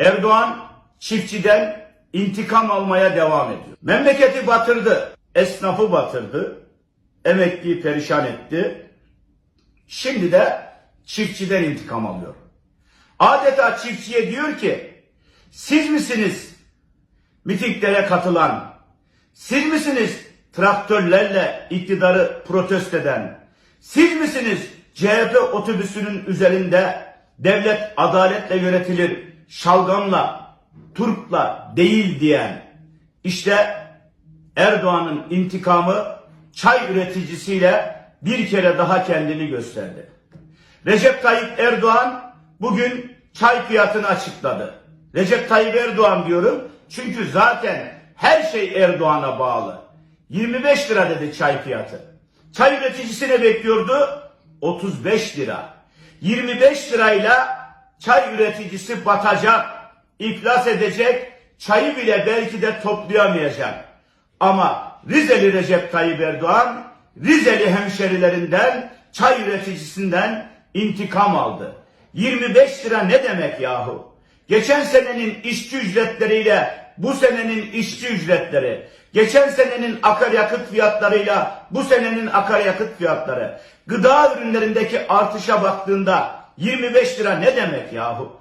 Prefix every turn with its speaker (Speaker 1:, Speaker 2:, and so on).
Speaker 1: Erdoğan çiftçiden intikam almaya devam ediyor. Memleketi batırdı, esnafı batırdı, emekliyi perişan etti. Şimdi de çiftçiden intikam alıyor. Adeta çiftçiye diyor ki, siz misiniz mitinglere katılan, siz misiniz traktörlerle iktidarı protesto eden, siz misiniz CHP otobüsünün üzerinde devlet adaletle yönetilir, şalgamla, turpla değil diyen, işte Erdoğan'ın intikamı çay üreticisiyle bir kere daha kendini gösterdi. Recep Tayyip Erdoğan bugün çay fiyatını açıkladı. Recep Tayyip Erdoğan diyorum çünkü zaten her şey Erdoğan'a bağlı. 25 lira dedi çay fiyatı. Çay üreticisi ne bekliyordu? 35 lira. 25 lirayla çay üreticisi batacak, iflas edecek, çayı bile belki de toplayamayacak. Ama Rizeli Recep Tayyip Erdoğan Rizeli hemşerilerinden, çay üreticisinden intikam aldı. 25 lira ne demek yahu? Geçen senenin işçi ücretleriyle bu senenin işçi ücretleri, geçen senenin akaryakıt fiyatlarıyla bu senenin akaryakıt fiyatları, gıda ürünlerindeki artışa baktığında 25 lira ne demek yahu?